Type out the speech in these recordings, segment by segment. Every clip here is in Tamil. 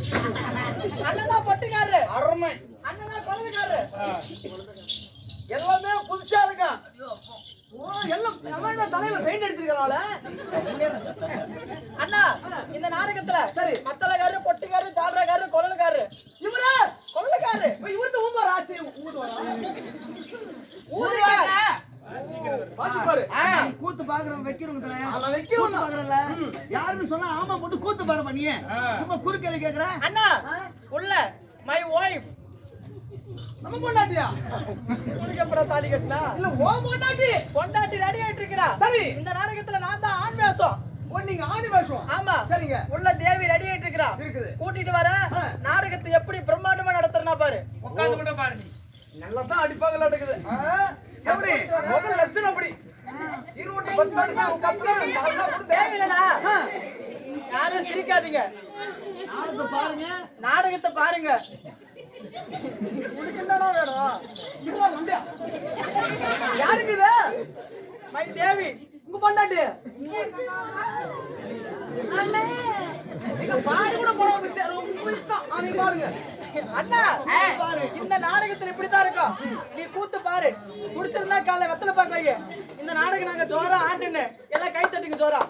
அண்ணன் தான் பட்டுக்காரு. அருமை. அண்ணன் கொலகாரு எல்லாமே புதுசா அடிச்சிருக்கனால? அண்ணா இந்த நாடகத்துல சரி மத்தளக்காரு பொட்டுக்காரு ஜாடுறக்காரு கொள்ளக்காரு இவரா? பாக்குறவங்க வைக்கிறவங்க வைக்கிறவன் கூத்து பாக்குறல யாருன்னு சொன்னா ஆமா போட்டு கூத்து பாட பண்ணி சும்மா குறுக்கேள்வி கேக்குற? அண்ணா உள்ள மை ஒய்ஃப் நம்ம பொண்டாட்டியா? குடிக்கப்பட தாலி கட்டினா? இல்ல ஓ பொண்டாட்டி. பொண்டாட்டி ரெடி ஆயிட்டு இருக்கிறா. சரி. இந்த நாடகத்துல நான் தான் ஆண் வேஷம். நீங்க ஆண் வேஷம். ஆமா. சரிங்க. உள்ள தேவி ரெடி ஆயிட்டு இருக்கிறா. இருக்குது. கூட்டிட்டு வர. நாடகத்தை எப்படி பிரம்மாண்டமா நடத்துறனா பாரு. உட்கார்ந்து கூட பாரு நல்லா தான் அடிப்பாங்களா இருக்குது எப்படி? முதல் லட்சணம் அப்படி. இருவட்டு பஸ் யாரும் சிரிக்காதீங்க. நாடகத்தை பாருங்க. நாடகத்தை பாருங்க. உனக்கு என்னடா வேணும்? யாருக்கு இது? மை தேவி உங்க பொண்டாட்டி. நீங்க பாரு கூட போட வந்து ரொம்ப இஷ்டம். ஆ, நீ பாருங்க. அண்ணா பாரு. இந்த நாடகத்துல இப்படித்தான் இருக்கும். நீ கூத்து பாரு. புடிச்சிருந்தா காலைல வெத்தலை பாக்க இந்த நாடகம் நாங்க ஜோரா ஆண்டுன்னு. எல்லாம் கை தட்டுங்க ஜோரா.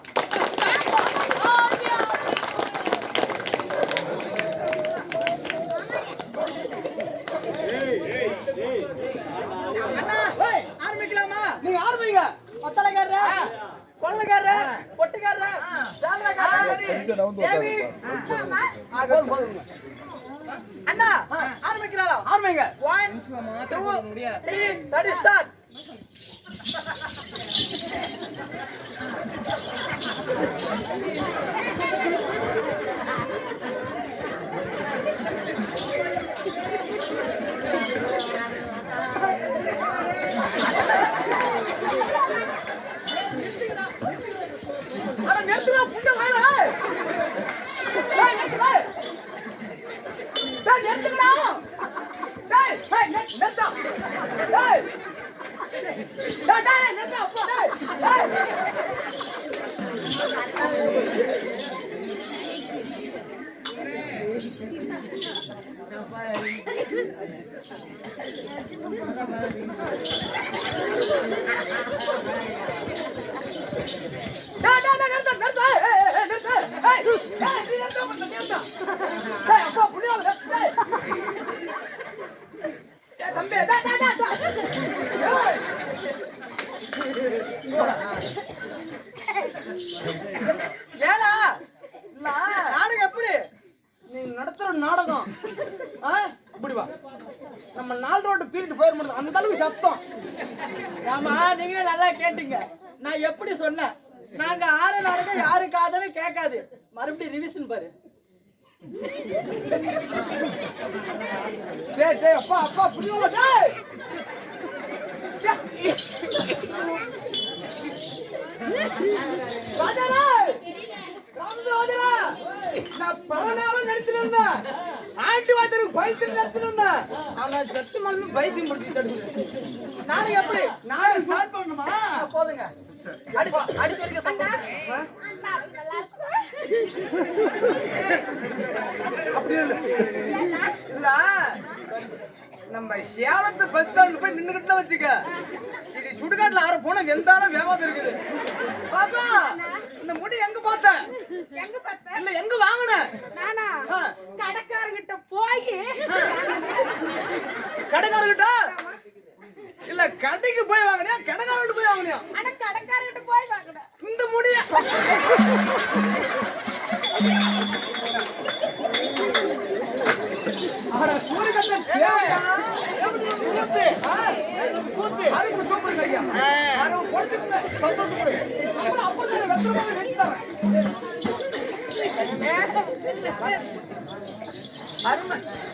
ஆ, போதும், போதும். அண்ணா ஆரம்பிக்கிறாளா? ஆரம்பிங்க. ஒன் டூ த்ரீ தடி ஸ்டார்ட் டேய் நிறுத்துடா டேய் டேய் நிறு- நிறுத்தா டேய் டேய் டேய் நிறுத்தா அப்பா டேய் டேய் டேய் டேய் டேய் நிறுத்து நிறுத்து ஏய் ஏய் ஏய் நிறுத்து ஏய் ஏய் நீ நிறுத்து மட்டும் நிறுத்து டேய் அப்பா புடியால டேய் டேய் தம்பி டேய் டேய் டேய் டேய் ஏலா இல்ல நாடகம் எப்படி நீ நடத்துற நாடகம் ஆ இப்படி வா நம்ம நாலு ரோட்டு தூக்கிட்டு போயிட முடியாது. அந்த அளவுக்கு சத்தம். ஆமா நீங்களே நல்லா கேட்டீங்க. நான் எப்படி சொன்னேன்? நாங்க ஆறு நாளைக்கு யாரு காதல கேட்காது. மறுபடியும் ரிவிஷன் பாரு. டேய் டேய் அப்பா அப்பா புரியல டேய்! நான் பல நாளும் நடிச்சிருந்தேன் ஆண்டி வாத்தியருக்கு பயத்தில் நடிச்சிருந்தேன் ஆனா சத்து மண்ணு பயத்தையும் முடிச்சுட்டு நானும் எப்படி? நானும் ஸ்டார்ட் பண்ணுமா போதுங்க. நம்ம சேலத்து பஸ் ஸ்டாண்ட் போய் நின்னுகிட்டு வச்சுக்க. இது சுடுகாட்டுல ஆற போன வெந்தாலும் வியாபாரம் இருக்குது. பாப்பா இந்த முடி எங்க பார்த்த? எங்க பார்த்த? இல்ல எங்க வாங்கின நானா ஆ. கடைக்காரங்கிட்ட போய் கடைக்காரர்கிட்ட? இல்ல கடைக்கு போய் வாங்கினியா? கடைக்காரர்கிட்ட போய் வாங்கினியா? ஆனா கடைக்காரங்கிட்ட போய் வாங்கினேன் இந்த முடிய? சூரியகந்தன் தேவையா கூத்து கூத்து அருப்பு சூப்பர் சம்பளம் கொடு சம்பளம் வெட்டி தரேன். அருமை.